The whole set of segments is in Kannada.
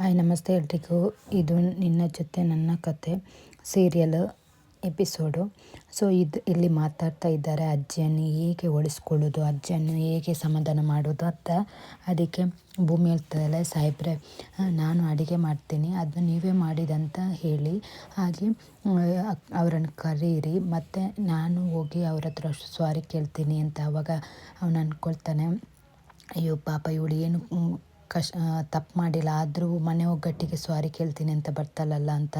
ಹಾಯ್, ನಮಸ್ತೆ ಎಲ್ರಿಗೂ. ಇದು ನಿನ್ನ ಜೊತೆ ನನ್ನ ಕತೆ, ಸೀರಿಯಲ್ ಎಪಿಸೋಡು. ಸೊ, ಇದು ಇಲ್ಲಿ ಮಾತಾಡ್ತಾ ಇದ್ದಾರೆ ಅಜ್ಜಿಯನ್ನು ಹೇಗೆ ಉಳಿಸ್ಕೊಳ್ಳೋದು ಅಜ್ಜಿಯನ್ನು ಹೇಗೆ ಸಮಾಧಾನ ಮಾಡೋದು ಅಂತ. ಅದಕ್ಕೆ ಭೂಮಿ ಹೇಳ್ತದಲ್ಲ ಸಾಹೇಬ್ರೆ ನಾನು ಅಡುಗೆ ಮಾಡ್ತೀನಿ ಅದನ್ನ ನೀವೇ ಮಾಡಿದಂತ ಹೇಳಿ. ಹಾಗೆ ಅವರನ್ನು ಕರೀರಿ, ಮತ್ತು ನಾನು ಹೋಗಿ ಅವ್ರ ಹತ್ರ ಸಾರಿ ಕೇಳ್ತೀನಿ ಅಂತ ಅವಾಗ ಅವನು ಅಂದ್ಕೊಳ್ತಾನೆ, ಅಯ್ಯೋ ಪಾಪ ಇವಳು ಏನು ಕಶ್ ತಪ್ಪು ಮಾಡಿಲ್ಲ, ಆದರೂ ಮನೆ ಒಗ್ಗಟ್ಟಿಗೆ ಸ್ವಾರಿ ಕೇಳ್ತೀನಿ ಅಂತ ಬರ್ತಾಳಲ್ಲ ಅಂತ.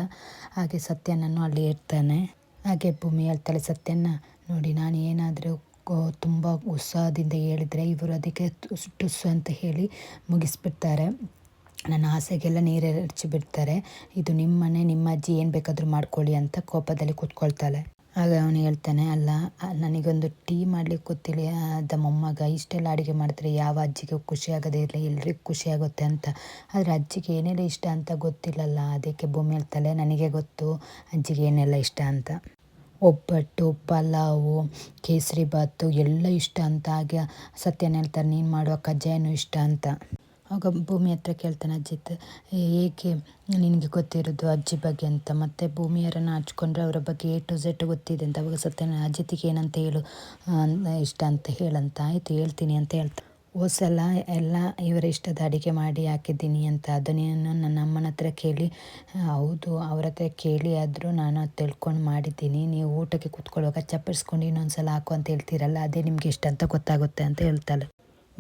ಹಾಗೆ ಸತ್ಯನನ್ನು ಅಲ್ಲಿ ಇರ್ತಾನೆ ಹಾಗೆ ಭೂಮಿ ಹೇಳ್ತಾಳೆ ಸತ್ಯನ ನೋಡಿ ನಾನು ಏನಾದರೂ ತುಂಬ ಉತ್ಸಾಹದಿಂದ ಹೇಳಿದರೆ ಇವರು ಅದಕ್ಕೆ ಟುಸ್ಸು ಅಂತ ಹೇಳಿ ಮುಗಿಸ್ಬಿಡ್ತಾರೆ. ನನ್ನ ಆಸೆಗೆಲ್ಲ ನೀರೆರಚಿ ಬಿಡ್ತಾರೆ ಇದು ನಿಮ್ಮ ಮನೆ ನಿಮ್ಮ ಅಜ್ಜಿ ಏನು ಬೇಕಾದರೂ ಮಾಡ್ಕೊಳ್ಳಿ ಅಂತ ಕೋಪದಲ್ಲಿ ಕೂತ್ಕೊಳ್ತಾಳೆ. ಆಗ ಅವನು ಹೇಳ್ತಾನೆ, ಅಲ್ಲ ನನಗೊಂದು ಟೀ ಮಾಡ್ಲಿಕ್ಕೆ ಗೊತ್ತಿಲ್ಲ ಅದ ಮೊಮ್ಮಗ, ಇಷ್ಟೆಲ್ಲ ಅಡುಗೆ ಮಾಡ್ತಾರೆ ಯಾವ ಅಜ್ಜಿಗೆ ಖುಷಿ ಆಗೋದೇ ಇರಲಿ ಎಲ್ರಿಗೂ ಖುಷಿ ಆಗುತ್ತೆ ಅಂತ. ಆದರೆ ಅಜ್ಜಿಗೆ ಏನೆಲ್ಲ ಇಷ್ಟ ಅಂತ ಗೊತ್ತಿಲ್ಲಲ್ಲ, ಅದಕ್ಕೆ ಭೂಮಿ ಹೇಳ್ತಾಳೆ, ನನಗೆ ಗೊತ್ತು, ಅಜ್ಜಿಗೆ ಏನೆಲ್ಲ ಇಷ್ಟ ಅಂತ. ಒಬ್ಬಟ್ಟು, ಪಲಾವು, ಕೇಸರಿ ಬಾತು, ಎಲ್ಲ ಇಷ್ಟ ಅಂತ. ಹಾಗೆ ಸತ್ಯನ ಹೇಳ್ತಾರೆ ನೀನು ಮಾಡುವ ಕಜ್ಜಾಯನೂ ಇಷ್ಟ ಅಂತ. ಆಗ ಭೂಮಿ ಹತ್ರ ಕೇಳ್ತಾನೆ ಅಜ್ಜಿತ್ ಏಕೆ ನಿನಗೆ ಗೊತ್ತಿರೋದು ಅಜ್ಜಿ ಬಗ್ಗೆ ಅಂತ? ಮತ್ತು ಭೂಮಿಯರನ್ನು ಹಚ್ಕೊಂಡ್ರೆ ಅವರ ಬಗ್ಗೆ ಎ ಟು ಝೆಡ್ ಗೊತ್ತಿದೆ ಅಂತ. ಅವಾಗ ಸತ್ಯನ ಅಜ್ಜಿತಿಗೆ ಏನಂತ ಹೇಳು ಇಷ್ಟ ಅಂತ ಹೇಳಂತ ಆಯಿತು, ಹೇಳ್ತೀನಿ ಅಂತ ಹೇಳ್ತಾ ಹೋಸಲ ಎಲ್ಲ ಇವರ ಇಷ್ಟದ ಅಡುಗೆ ಮಾಡಿ ಹಾಕಿದ್ದೀನಿ ಅಂತ. ಅದನ್ನೇನು ನನ್ನ ಅಮ್ಮನ ಹತ್ರ ಕೇಳಿ, ಹೌದು, ಅವ್ರ ಹತ್ರ ಕೇಳಿ ಆದರೂ ನಾನು ಅದು ತಿಳ್ಕೊಂಡು ಮಾಡಿದ್ದೀನಿ. ನೀವು ಊಟಕ್ಕೆ ಕೂತ್ಕೊಳ್ಳುವಾಗ ಚಪ್ಪರಿಸ್ಕೊಂಡು ಇನ್ನೊಂದು ಸಲ ಹಾಕು ಅಂತ ಹೇಳ್ತೀರಲ್ಲ, ಅದೇ ನಿಮಗೆ ಇಷ್ಟ ಅಂತ ಗೊತ್ತಾಗುತ್ತೆ ಅಂತ ಹೇಳ್ತಾಳೆ.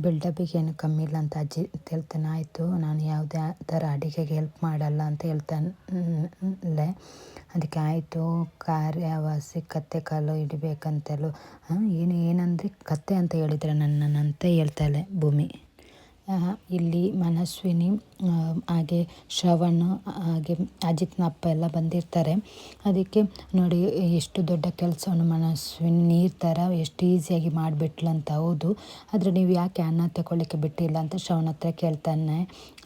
ಬಿಲ್ಡಪ್ಪಿಗೆ ಏನು ಕಮ್ಮಿ ಇಲ್ಲ ಅಂತ ಅಜ್ಜಿ ಹೇಳ್ತಾನೆ, ಆಯಿತು, ನಾನು ಯಾವುದೇ ಥರ ಅಡುಗೆಗೆ ಹೆಲ್ಪ್ ಮಾಡಲ್ಲ ಅಂತ ಹೇಳ್ತಾನೆ ಅದಕ್ಕೆ ಆಯಿತು ಕಾರ್ಯವಾಸಿ ಕತ್ತೆ ಕಾಲು ಹಿಡಿಬೇಕಂತಲೂ ಏನು, ಏನಂದರೆ ಕತ್ತೆ ಅಂತ ಹೇಳಿದ್ರೆ ಅಂತ ಹೇಳ್ತಾಳೆ ಭೂಮಿ. ಇಲ್ಲಿ ಮನಸ್ವಿನಿ ಹಾಗೆ ಶ್ರವಣ, ಹಾಗೆ ಅಜಿತ್ನ ಅಪ್ಪ ಎಲ್ಲ ಬಂದಿರ್ತಾರೆ. ಅದಕ್ಕೆ ನೋಡಿ, ಎಷ್ಟು ದೊಡ್ಡ ಕೆಲಸವನ್ನು ಮನಸ್ವಿನಿ ನೀರು ಥರ ಎಷ್ಟು ಈಸಿಯಾಗಿ ಮಾಡಿಬಿಟ್ಲಂತ ಹೌದು. ಆದರೆ ನೀವು ಯಾಕೆ ಅನ್ನ ತಗೊಳ್ಳಿಕ್ಕೆ ಬಿಟ್ಟಿಲ್ಲ ಅಂತ ಶ್ರವಣ ಹತ್ರ ಕೇಳ್ತಾನೆ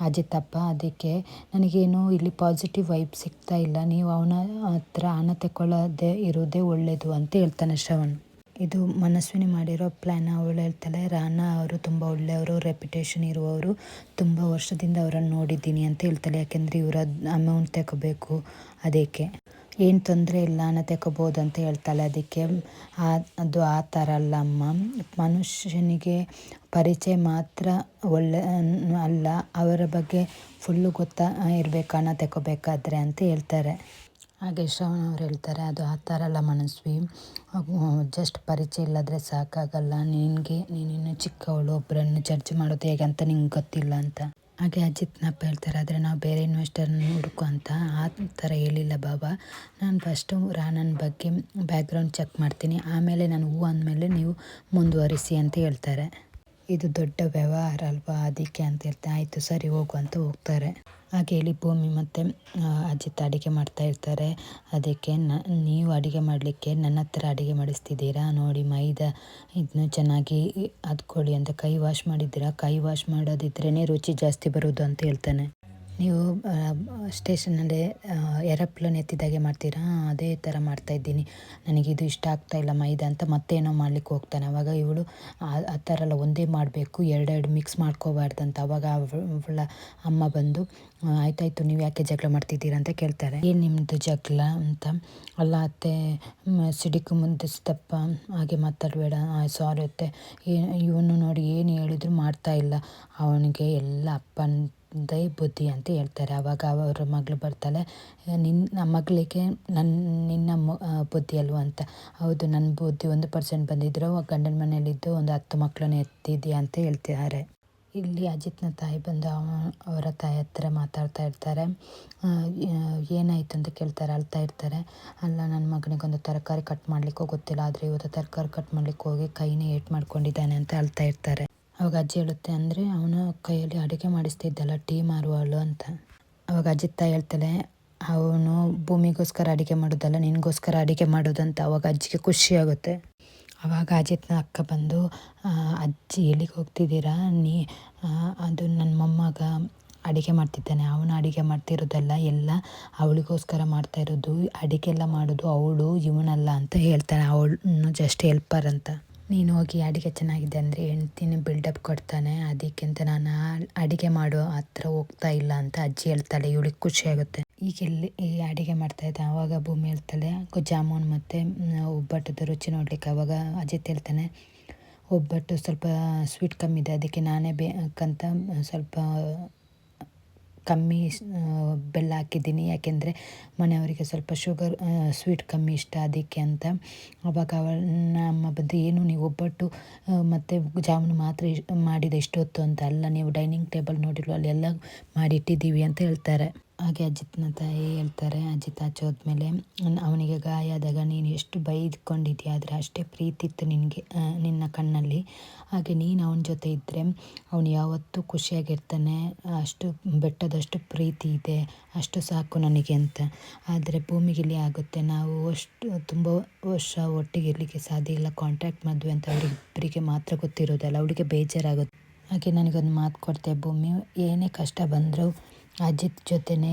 ಅಜಿತಪ್ಪ ಅದಕ್ಕೆ ನನಗೇನು ಇಲ್ಲಿ ಪಾಸಿಟಿವ್ ವೈಬ್ ಸಿಗ್ತಾ ಇಲ್ಲ. ನೀವು ಅವನ ಹತ್ರ ಅನ್ನ ತಗೊಳ್ಳೋದೇ ಇರೋದೇ ಒಳ್ಳೆಯದು ಅಂತ ಹೇಳ್ತಾನೆ ಶ್ರವಣ್. ಇದು ಮನಸ್ವಿನಿ ಮಾಡಿರೋ ಪ್ಲ್ಯಾನ್ ಅವಳು ಹೇಳ್ತಾಳೆ, ರಾನಾ ಅವರು ತುಂಬ ಒಳ್ಳೆಯವರು ರೆಪ್ಯುಟೇಷನ್ ಇರುವವರು. ತುಂಬ ವರ್ಷದಿಂದ ಅವರನ್ನು ನೋಡಿದ್ದೀನಿ ಅಂತ ಹೇಳ್ತಾಳೆ. ಯಾಕೆಂದರೆ ಇವರ ಅಮೌಂಟ್ ತಗೋಬೇಕು ಅದಕ್ಕೆ. ಏನು ತೊಂದರೆ ಇಲ್ಲ, ನಾನು ತಗೋಬೋದು ಅಂತ ಹೇಳ್ತಾಳೆ ಅದಕ್ಕೆ. ಅದು ಆ ಥರ ಅಲ್ಲ ಅಮ್ಮ. ಮನುಷ್ಯನಿಗೆ ಪರಿಚಯ ಮಾತ್ರ ಒಳ್ಳೆ, ಅಲ್ಲ. ಅವರ ಬಗ್ಗೆ ಫುಲ್ಲು ಗೊತ್ತಾ, ಇರಬೇಕು? ಹಣ ತಗೋಬೇಕಾದ್ರೆ ಅಂತ ಹೇಳ್ತಾರೆ. ಹಾಗೆ ಶ್ರವಣವ್ರು ಹೇಳ್ತಾರೆ, ಅದು ಆ ಥರ ಅಲ್ಲ ಮನಸ್ವಿ. ಜಸ್ಟ್ ಪರಿಚಯ ಇಲ್ಲದ್ರೆ ಸಾಕಾಗಲ್ಲ. ನಿನಗೆ ನೀನಿನ್ನು ಚಿಕ್ಕವಳು ಒಬ್ಬರನ್ನು ಜಡ್ಜ್ ಮಾಡೋದು ಹೇಗೆ ಅಂತ ನಿಂಗೆ ಗೊತ್ತಿಲ್ಲ ಅಂತ. ಹಾಗೆ ಅಜಿತ್ನಪ್ಪ ಹೇಳ್ತಾರೆ, ಆದರೆ ನಾವು ಬೇರೆ ಇನ್ವೆಸ್ಟರ್ನ ಹುಡುಕು ಅಂತ ಆ ಥರ ಹೇಳಿಲ್ಲ ಬಾಬಾ. ನಾನು ಫಸ್ಟು ರಾಣನ ಬಗ್ಗೆ ಬ್ಯಾಕ್ಗ್ರೌಂಡ್ ಚೆಕ್ ಮಾಡ್ತೀನಿ. ಆಮೇಲೆ ನಾನು ಹೂ ಅಂದಮೇಲೆ ನೀವು ಮುಂದುವರಿಸಿ ಅಂತ ಹೇಳ್ತಾರೆ. ಇದು ದೊಡ್ಡ ವ್ಯವಹಾರ ಅಲ್ವಾ, ಅದಕ್ಕೆ ಅಂತ ಹೇಳ್ತಾ, ಆಯಿತು ಸರಿ, ಹೋಗು ಅಂತ ಹೋಗ್ತಾರೆ. ಹಾಗೆ ಇಲ್ಲಿ ಭೂಮಿ ಮತ್ತು ಅಜಿತ್ ಅಡುಗೆ ಮಾಡ್ತಾ ಇರ್ತಾರೆ. ಅದಕ್ಕೆ ನೀವು ಅಡುಗೆ ಮಾಡಲಿಕ್ಕೆ ನನ್ನ ಹತ್ರ ಅಡುಗೆ ಮಾಡಿಸ್ತಿದ್ದೀರಾ? ನೋಡಿ ಮೈದಾ ಇದನ್ನು ಚೆನ್ನಾಗಿ ಅದ್ಕೊಳ್ಳಿ ಅಂತ ಕೈ ವಾಶ್ ಮಾಡಿದ್ದೀರಾ? ಕೈ ವಾಶ್ ಮಾಡೋದಿದ್ರೇ ರುಚಿ ಜಾಸ್ತಿ ಬರೋದು ಅಂತ ಹೇಳ್ತಾನೆ. ನೀವು ಸ್ಟೇಷನಲ್ಲಿ ಏರೋಪ್ಲೇನ್ ಎತ್ತಿದಾಗೆ ಮಾಡ್ತೀರಾ? ಅದೇ ಥರ ಮಾಡ್ತಾಯಿದ್ದೀನಿ ಇದು ಇಷ್ಟ ಆಗ್ತಾ ಇಲ್ಲ ಮೈದಾ ಅಂತ ಮತ್ತೇನೋ ಮಾಡ್ಲಿಕ್ಕೆ ಹೋಗ್ತಾನೆ. ಅವಾಗ ಇವಳು, ಆ ಥರ ಎಲ್ಲ ಒಂದೇ ಮಾಡಬೇಕು, ಎರಡೆರಡು ಮಿಕ್ಸ್ ಮಾಡ್ಕೋಬಾರ್ದಂತ ಅವಾಗ ಅವಳ ಅಮ್ಮ ಬಂದು ಆಯ್ತಾಯ್ತು, ನೀವು ಯಾಕೆ ಜಗಳ ಮಾಡ್ತಿದ್ದೀರಾ? ಅಂತ ಕೇಳ್ತಾರೆ. ಏನು ನಿಮ್ಮದು ಜಗಳ? ಅಂತ. ಅಲ್ಲ ಅತ್ತೆ ಸಿಡಿಕು ಮುಂದೆ ಸ್ತಪ್ಪ ಹಾಗೆ ಮಾತಾಡಬೇಡ. ಸಾರಿ ಅತ್ತೆ. ಇವನು ನೋಡಿ ಏನು ಹೇಳಿದ್ರು ಮಾಡ್ತಾ ಇಲ್ಲ. ಅವನಿಗೆ ಎಲ್ಲ ಅಪ್ಪನ ದೇ ಬುದ್ಧಿ ಅಂತ ಹೇಳ್ತಾರೆ. ಆವಾಗ ಅವರ ಮಗಳು ಬರ್ತಾಳೆ ನಿನ್ನ ಮಗಳಿಗೆ ನನ್ನ ನಿನ್ನ ಬುದ್ಧಿ ಅಲ್ವ ಅಂತ. ಹೌದು ನನ್ನ ಬುದ್ಧಿ ಒಂದು ಪರ್ಸೆಂಟ್ ಬಂದಿದ್ರು ಗಂಡನ ಮನೆಯಲ್ಲಿದ್ದು ಒಂದು ಹತ್ತು ಮಕ್ಕಳನ್ನ ಎತ್ತಿದ್ಯಾ ಅಂತ ಹೇಳ್ತಿದ್ದಾರೆ. ಇಲ್ಲಿ ಅಜಿತ್ನ ತಾಯಿ ಬಂದು ಅವರ ತಾಯಿ ಹತ್ರ ಮಾತಾಡ್ತಾ ಇರ್ತಾರೆ. ಏನಾಯಿತು ಅಂತ ಕೇಳ್ತಾರೆ, ಅಳ್ತಾ ಇರ್ತಾರೆ. ಅಲ್ಲ ನನ್ನ ಮಗನಿಗೊಂದು ತರಕಾರಿ ಕಟ್ ಮಾಡಲಿಕ್ಕೂ ಗೊತ್ತಿಲ್ಲ, ಆದರೆ ಇವತ್ತು ತರಕಾರಿ ಕಟ್ ಮಾಡ್ಲಿಕ್ಕೆ ಹೋಗಿ ಕೈನೇ ಏಟ್ ಮಾಡ್ಕೊಂಡಿದ್ದಾನೆ ಅಂತ ಅಳ್ತಾ ಇರ್ತಾರೆ. ಅವಾಗ ಅಜ್ಜಿ ಹೇಳುತ್ತೆ ಅಂದರೆ, ಅವನ ಕೈಯಲ್ಲಿ ಅಡುಗೆ ಮಾಡಿಸ್ತಿದ್ದಲ್ಲ, ಟೀ ಮಾರುವಳು ಅಂತ. ಅವಾಗ ಅಜಿತ್ತ ಹೇಳ್ತಾಳೆ, ಅವನು ಭೂಮಿಗೋಸ್ಕರ ಅಡುಗೆ ಮಾಡೋದಲ್ಲ, ನಿನಗೋಸ್ಕರ ಅಡುಗೆ ಮಾಡೋದಂತ ಅವಾಗ ಅಜ್ಜಿಗೆ ಖುಷಿಯಾಗುತ್ತೆ ಅವಾಗ ಅಜಿತ್ನ ಅಕ್ಕ ಬಂದು ಅಜ್ಜಿ ಎಲ್ಲಿಗೆ ಹೋಗ್ತಿದ್ದೀರಾ? ನೀ ಅದು ನನ್ನ ಮೊಮ್ಮಗ ಅಡುಗೆ ಮಾಡ್ತಿದ್ದಾನೆ, ಅವನು ಅಡುಗೆ ಮಾಡ್ತಿರೋದಲ್ಲ, ಎಲ್ಲ ಅವಳಿಗೋಸ್ಕರ ಮಾಡ್ತಾ ಇರೋದು ಅಡುಗೆ ಎಲ್ಲ ಮಾಡೋದು ಅವಳು, ಇವನಲ್ಲ ಅಂತ ಹೇಳ್ತಾನೆ ಅವಳು ಜಸ್ಟ್ ಹೆಲ್ಪರ್ ಅಂತ. ನೀನು ಹೋಗಿ ಅಡುಗೆ ಚೆನ್ನಾಗಿದೆ ಅಂದರೆ ಹೆಂಡ್ತಿನ ಬಿಲ್ಡಪ್ ಕೊಡ್ತಾನೆ. ಅದಕ್ಕಿಂತ ನಾನು ಅಡುಗೆ ಮಾಡೋ ಹತ್ರ ಹೋಗ್ತಾ ಇಲ್ಲ ಅಂತ ಅಜ್ಜಿ ಹೇಳ್ತಾಳೆ. ಇವಳಿಗೆ ಖುಷಿ ಆಗುತ್ತೆ. ಈಗ ಇಲ್ಲಿ ಈ ಅಡುಗೆ ಮಾಡ್ತಾಯಿದ್ದೆ ಆವಾಗ ಭೂಮಿ ಹೇಳ್ತಾಳೆ ಜಾಮೂನ್ ಮತ್ತು ಒಬ್ಬಟ್ಟದ ರುಚಿ ನೋಡ್ಲಿಕ್ಕೆ. ಆವಾಗ ಅಜಿತ್ ಹೇಳ್ತಾನೆ, ಒಬ್ಬಟ್ಟು ಸ್ವಲ್ಪ ಸ್ವೀಟ್ ಕಮ್ಮಿದೆ ಅದಕ್ಕೆ ನಾನೇ ಬೇಕಂತ ಸ್ವಲ್ಪ ಕಮ್ಮಿ ಬೆಲ್ಲ ಹಾಕಿದ್ದೀನಿ. ಯಾಕೆಂದರೆ ಮನೆಯವರಿಗೆ ಸ್ವಲ್ಪ ಶುಗರ್ ಸ್ವೀಟ್ ಕಮ್ಮಿ ಇಷ್ಟ ಅದಕ್ಕೆ ಅಂತ. ಅವಾಗ ಅವ ನಮ್ಮ ಬದ್ದು ಏನು ನೀವು ಒಬ್ಬಟ್ಟು ಮತ್ತು ಜಾಮೂನು ಮಾತ್ರ ಮಾಡಿದ ಇಷ್ಟೊತ್ತು ಅಂತ ಅಲ್ಲ, ನೀವು ಡೈನಿಂಗ್ ಟೇಬಲ್ ನೋಡಿರೋ ಅಲ್ಲೆಲ್ಲ ಮಾಡಿಟ್ಟಿದ್ದೀವಿ ಅಂತ ಹೇಳ್ತಾರೆ. ಹಾಗೆ ಅಜಿತ್ನ ತಾಯಿ ಹೇಳ್ತಾರೆ, ಅಜಿತ್ ಆಚೆ ಹೋದ್ಮೇಲೆ, ಅವನಿಗೆ ಗಾಯ ಆದಾಗ ನೀನು ಎಷ್ಟು ಬೈದ್ಕೊಂಡಿದ್ಯಾ ಆದರೆ ಅಷ್ಟೇ ಪ್ರೀತಿ ಇತ್ತು ನಿನಗೆ ನಿನ್ನ ಕಣ್ಣಲ್ಲಿ. ಹಾಗೆ ನೀನು ಅವನ ಜೊತೆ ಇದ್ದರೆ ಅವನು ಯಾವತ್ತೂ ಖುಷಿಯಾಗಿರ್ತಾನೆ, ಅಷ್ಟು ಬೆಟ್ಟದಷ್ಟು ಪ್ರೀತಿ ಇದೆ, ಅಷ್ಟು ಸಾಕು ನನಗೆ ಅಂತ. ಆದರೆ ಭೂಮಿಗಿಲಿ ಆಗುತ್ತೆ, ನಾವು ಅಷ್ಟು ತುಂಬ ವರ್ಷ ಒಟ್ಟಿಗೆ ಇರಲಿಕ್ಕೆ ಸಾಧ್ಯ ಇಲ್ಲ ಕಾಂಟ್ಯಾಕ್ಟ್ ಮದುವೆ ಅಂತ ಅವರಿಬ್ಬರಿಗೆ ಮಾತ್ರ ಗೊತ್ತಿರೋದಲ್ಲ ಅವಳಿಗೆ ಬೇಜಾರಾಗುತ್ತೆ. ಹಾಗೆ ನನಗೊಂದು ಮಾತು ಕೊಡ್ತೆ ಭೂಮಿ, ಏನೇ ಕಷ್ಟ ಬಂದರೂ ಅಜಿತ್ ಜೊತೆನೇ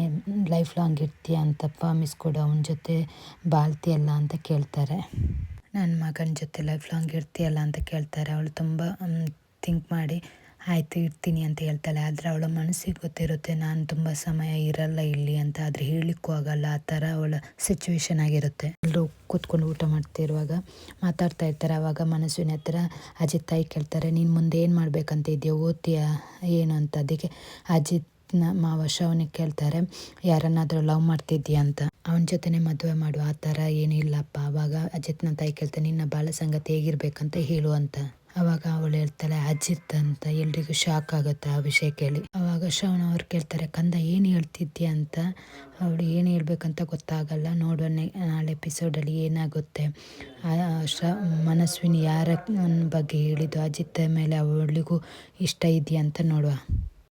ಲೈಫ್ ಲಾಂಗ್ ಇರ್ತೀಯ ಅಂತ ಪ್ರಾಮಿಸ್ ಕೊಡು ಅವನ ಜೊತೆ ಬಾಳ್ತಿಯಲ್ಲ ಅಂತ ಕೇಳ್ತಾರೆ. ನನ್ನ ಮಗನ ಜೊತೆ ಲೈಫ್ ಲಾಂಗ್ ಇರ್ತೀಯಲ್ಲ ಅಂತ ಕೇಳ್ತಾರೆ. ಅವಳು ತುಂಬ ಥಿಂಕ್ ಮಾಡಿ, ಆಯಿತು, ಇರ್ತೀನಿ ಅಂತ ಹೇಳ್ತಾಳೆ. ಆದರೆ ಅವಳ ಮನಸ್ಸಿಗೆ ಗೊತ್ತಿರುತ್ತೆ, ನಾನು ತುಂಬ ಸಮಯ ಇರಲ್ಲ ಇಲ್ಲಿ ಅಂತ. ಆದರೆ ಹೇಳಲಿಕ್ಕೂ ಆಗಲ್ಲ. ಆ ಥರ ಅವಳ ಸಿಚುವೇಶನ್ ಆಗಿರುತ್ತೆ. ಎಲ್ಲರೂ ಕೂತ್ಕೊಂಡು ಊಟ ಮಾಡ್ತಿರುವಾಗ ಮಾತಾಡ್ತಾ ಇರ್ತಾರೆ. ಆವಾಗ ಮನಸ್ಸಿನ ಹತ್ರ ಅಜಿತ್ ತಾಯಿ ಕೇಳ್ತಾರೆ, ನೀನು ಮುಂದೆ ಏನು ಮಾಡಬೇಕಂತ ಇದೆಯಾ? ಓದ್ತೀಯಾ? ಏನು? ಅಂತ. ಅದಕ್ಕೆ ಅಜಿತ್ ಮಾವ ಅವನಿಗೆ ಕೇಳ್ತಾರೆ, ಯಾರನ್ನಾದರೂ ಲವ್ ಮಾಡ್ತಿದ್ದೀಯ ಅಂತ? ಅವನ ಜೊತೆನೇ ಮದುವೆ ಮಾಡು ಆ ಥರ ಏನಿಲ್ಲಪ್ಪ ಅವಾಗ ಅಜಿತ್ನ ತಾಯಿ ಕೇಳ್ತಾನೆ, ನಿನ್ನ ಬಾಳ ಸಂಗತಿ ಹೇಗಿರ್ಬೇಕಂತ ಹೇಳು ಅಂತ. ಅವಾಗ ಅವಳು ಹೇಳ್ತಾಳೆ, ಅಜಿತ್ ಅಂತ ಎಲ್ರಿಗೂ ಶಾಕ್ ಆಗುತ್ತೆ ಆ ವಿಷಯ ಕೇಳಿ. ಅವಾಗ ಶ್ರವಣ ಅವ್ರು ಕೇಳ್ತಾರೆ, ಕಂದ, ಏನು ಹೇಳ್ತಿದ್ದೀಯ ಅಂತ? ಅವಳು, ಏನು ಹೇಳ್ಬೇಕಂತ ಗೊತ್ತಾಗಲ್ಲ. ನೋಡುವ ನಾಳೆ ಎಪಿಸೋಡಲ್ಲಿ ಏನಾಗುತ್ತೆ? ಶ್ರ ಮನಸ್ವಿನಿ ಯಾರ ಬಗ್ಗೆ ಹೇಳಿದ್ದು? ಅಜಿತ್ ಮೇಲೆ ಅವಳಿಗೂ ಇಷ್ಟ ಇದೆಯಾ ಅಂತ ನೋಡುವ.